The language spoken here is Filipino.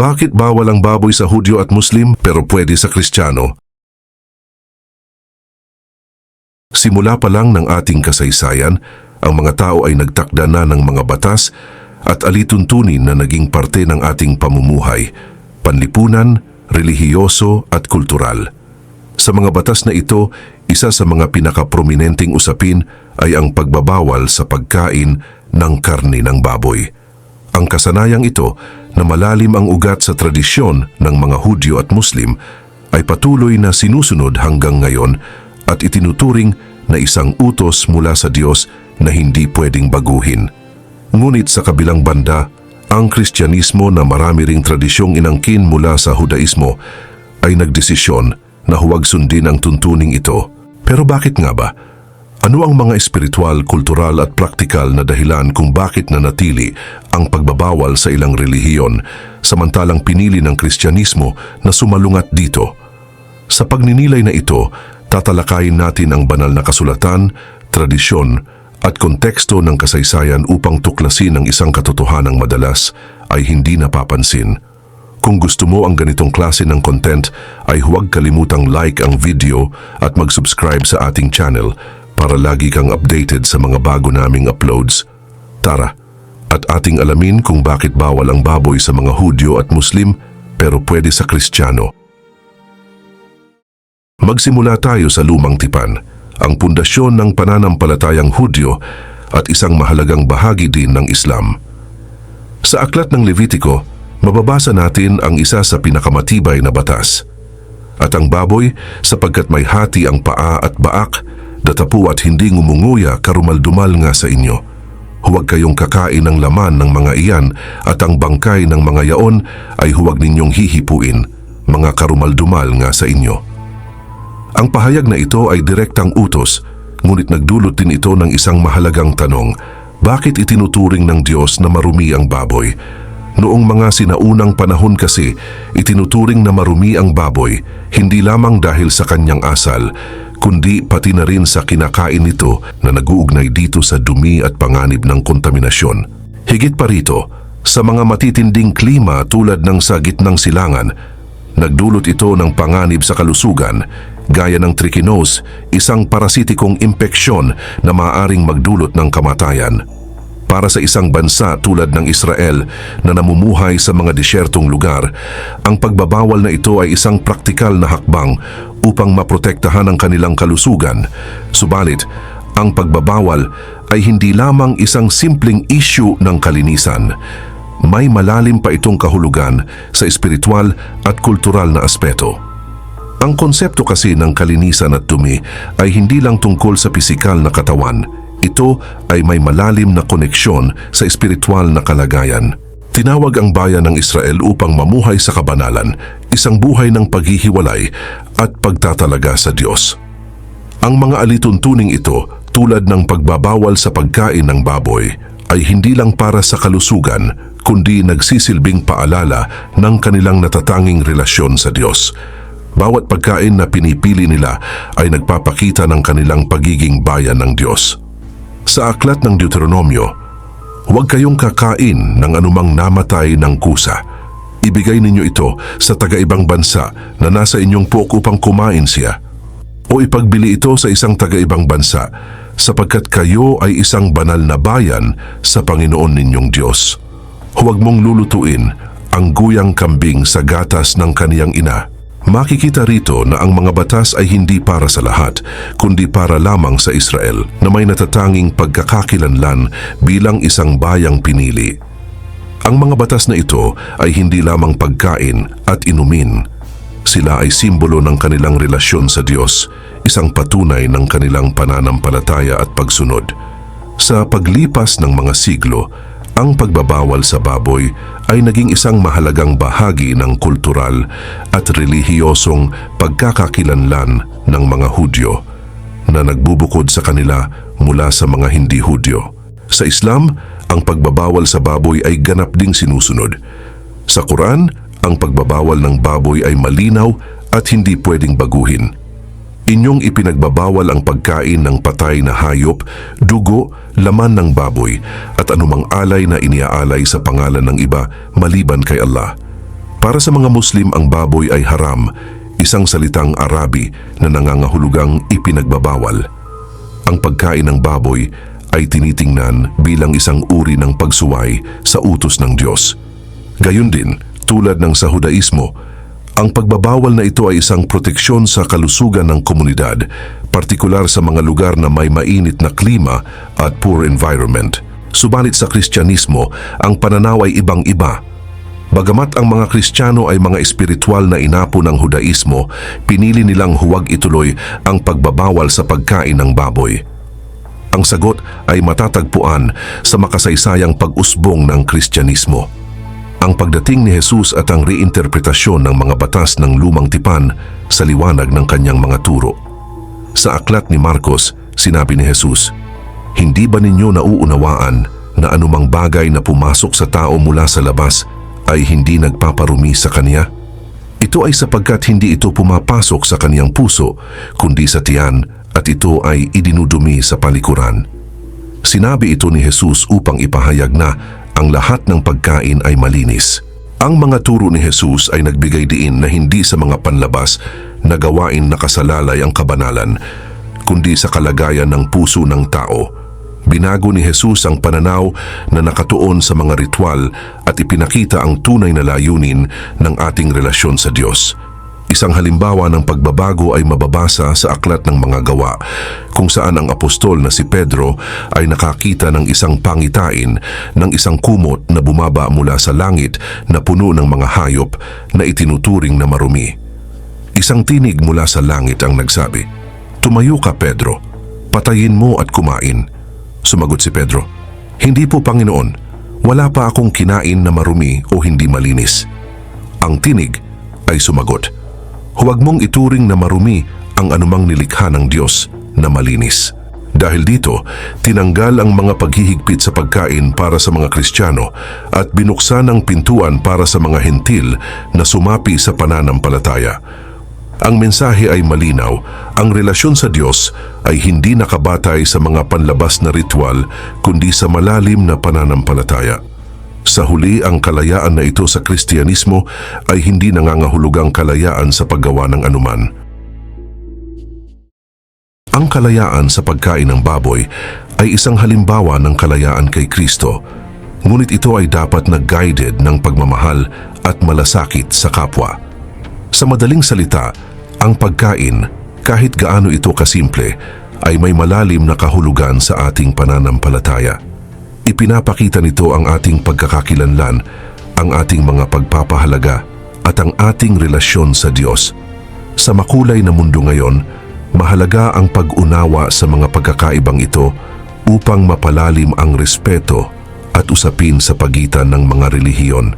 Bakit bawal ang baboy sa Hudyo at Muslim pero pwede sa Kristiyano? Simula pa lang ng ating kasaysayan, ang mga tao ay nagtakda na ng mga batas at alituntunin na naging parte ng ating pamumuhay, panlipunan, relihiyoso at kultural. Sa mga batas na ito, isa sa mga pinakaprominenteng usapin ay ang pagbabawal sa pagkain ng karni ng baboy. Ang kasanayang ito na malalim ang ugat sa tradisyon ng mga Hudyo at Muslim ay patuloy na sinusunod hanggang ngayon at itinuturing na isang utos mula sa Diyos na hindi pwedeng baguhin. Ngunit sa kabilang banda, ang Kristyanismo na marami ring tradisyong inangkin mula sa Hudaismo ay nagdesisyon na huwag sundin ang tuntuning ito. Pero bakit nga ba? Ano ang mga espiritual, kultural at praktikal na dahilan kung bakit nanatili ang pagbabawal sa ilang relihiyon samantalang pinili ng Kristyanismo na sumalungat dito? Sa pagninilay na ito, tatalakayin natin ang banal na kasulatan, tradisyon at konteksto ng kasaysayan upang tuklasin ang isang katotohanang madalas ay hindi napapansin. Kung gusto mo ang ganitong klase ng content ay huwag kalimutang like ang video at mag-subscribe sa ating channel para lagi kang updated sa mga bago naming uploads. Tara, at ating alamin kung bakit bawal ang baboy sa mga Hudyo at Muslim pero pwede sa Kristiyano. Magsimula tayo sa lumang tipan, ang pundasyon ng pananampalatayang Hudyo at isang mahalagang bahagi din ng Islam. Sa aklat ng Levitiko, mababasa natin ang isa sa pinakamatibay na batas. At ang baboy, sapagkat may hati ang paa at baak, datapu at hindi ngumunguya karumaldumal nga sa inyo. Huwag kayong kakain ng laman ng mga iyan at ang bangkay ng mga yaon ay huwag ninyong hihipuin, mga karumaldumal nga sa inyo. Ang pahayag na ito ay direktang utos, ngunit nagdulot din ito ng isang mahalagang tanong, bakit itinuturing ng Diyos na marumi ang baboy? Noong mga sinaunang panahon kasi, itinuturing na marumi ang baboy, hindi lamang dahil sa kanyang asal, kundi pati na rin sa kinakain nito na naguugnay dito sa dumi at panganib ng kontaminasyon. Higit pa rito, sa mga matitinding klima tulad ng sa gitnang silangan, Nagdulot ito ng panganib sa kalusugan, gaya ng trichinosis, isang parasitikong impeksyon na maaaring magdulot ng kamatayan. Para sa isang bansa tulad ng Israel na namumuhay sa mga disyertong lugar, ang pagbabawal na ito ay isang praktikal na hakbang upang maprotektahan ang kanilang kalusugan. Subalit, ang pagbabawal ay hindi lamang isang simpleng issue ng kalinisan may malalim pa itong kahulugan sa espiritual at kultural na aspeto. Ang konsepto kasi ng kalinisan at dumi ay hindi lang tungkol sa pisikal na katawan. Ito ay may malalim na koneksyon sa espiritual na kalagayan. Tinawag ang bayan ng Israel upang mamuhay sa kabanalan, isang buhay ng paghihiwalay at pagtatalaga sa Diyos. Ang mga alituntuning ito tulad ng pagbabawal sa pagkain ng baboy ay hindi lang para sa kalusugan kundi nagsisilbing paalala ng kanilang natatanging relasyon sa Diyos. Bawat pagkain na pinipili nila ay nagpapakita ng kanilang pagiging bayan ng Diyos. Sa aklat ng Deuteronomio, huwag kayong kakain ng anumang namatay ng kusa. Ibigay ninyo ito sa taga-ibang bansa na nasa inyong puok upang kumain siya. O ipagbili ito sa isang taga-ibang bansa sapagkat kayo ay isang banal na bayan sa Panginoon ninyong Diyos. Huwag mong lulutuin ang guyang kambing sa gatas ng kaniyang ina. Makikita rito na ang mga batas ay hindi para sa lahat, kundi para lamang sa Israel na may natatanging pagkakakilanlan bilang isang bayang pinili. Ang mga batas na ito ay hindi lamang pagkain at inumin. Sila ay simbolo ng kanilang relasyon sa Diyos, isang patunay ng kanilang pananampalataya at pagsunod. Sa paglipas ng mga siglo, ang pagbabawal sa baboy ay naging isang mahalagang bahagi ng kultural at relihiyosong pagkakakilanlan ng mga Hudyo na nagbubukod sa kanila mula sa mga hindi Hudyo. Sa Islam, ang pagbabawal sa baboy ay ganap ding sinusunod. Sa Quran, ang pagbabawal ng baboy ay malinaw at hindi pwedeng baguhin. Inyong ipinagbabawal ang pagkain ng patay na hayop, dugo, laman ng baboy at anumang alay na iniaalay sa pangalan ng iba maliban kay Allah. Para sa mga Muslim ang baboy ay haram, isang salitang Arabi na nangangahulugang ipinagbabawal. Ang pagkain ng baboy ay tinitingnan bilang isang uri ng pagsuway sa utos ng Diyos. Gayun din, tulad ng sa Hudaismo, ang pagbabawal na ito ay isang proteksyon sa kalusugan ng komunidad, partikular sa mga lugar na may mainit na klima at poor environment. Subalit sa Kristyanismo, ang pananaw ay ibang-iba. Bagamat ang mga Kristiyano ay mga espiritual na inapo ng Hudaismo, pinili nilang huwag ituloy ang pagbabawal sa pagkain ng baboy. Ang sagot ay matatagpuan sa makasaysayang pag-usbong ng Kristyanismo. Ang pagdating ni Jesus at ang reinterpretasyon ng mga batas ng lumang tipan sa liwanag ng kanyang mga turo. Sa aklat ni Marcos, sinabi ni Jesus, Hindi ba ninyo nauunawaan na anumang bagay na pumasok sa tao mula sa labas ay hindi nagpaparumi sa kanya? Ito ay sapagkat hindi ito pumapasok sa kaniyang puso, kundi sa tiyan at ito ay idinudumi sa palikuran. Sinabi ito ni Jesus upang ipahayag na ang lahat ng pagkain ay malinis. Ang mga turo ni Jesus ay nagbigay diin na hindi sa mga panlabas na gawain nakasalalay ang kabanalan, kundi sa kalagayan ng puso ng tao. Binago ni Jesus ang pananaw na nakatuon sa mga ritual at ipinakita ang tunay na layunin ng ating relasyon sa Diyos. Isang halimbawa ng pagbabago ay mababasa sa aklat ng mga gawa, kung saan ang apostol na si Pedro ay nakakita ng isang pangitain ng isang kumot na bumaba mula sa langit na puno ng mga hayop na itinuturing na marumi. Isang tinig mula sa langit ang nagsabi, Tumayo ka Pedro, patayin mo at kumain. Sumagot si Pedro, Hindi po Panginoon, wala pa akong kinain na marumi o hindi malinis. Ang tinig ay sumagot, Huwag mong ituring na marumi ang anumang nilikha ng Diyos na malinis. Dahil dito, tinanggal ang mga paghihigpit sa pagkain para sa mga Kristiyano at binuksan ang pintuan para sa mga hentil na sumapi sa pananampalataya. Ang mensahe ay malinaw, ang relasyon sa Diyos ay hindi nakabatay sa mga panlabas na ritual kundi sa malalim na pananampalataya. Sa huli, ang kalayaan na ito sa Kristyanismo ay hindi nangangahulugang kalayaan sa paggawa ng anuman. Ang kalayaan sa pagkain ng baboy ay isang halimbawa ng kalayaan kay Kristo, ngunit ito ay dapat na guided ng pagmamahal at malasakit sa kapwa. Sa madaling salita, ang pagkain, kahit gaano ito kasimple, ay may malalim na kahulugan sa ating pananampalataya. Ipinapakita nito ang ating pagkakakilanlan, ang ating mga pagpapahalaga at ang ating relasyon sa Diyos. Sa makulay na mundo ngayon, mahalaga ang pag-unawa sa mga pagkakaibang ito upang mapalalim ang respeto at usapin sa pagitan ng mga relihiyon.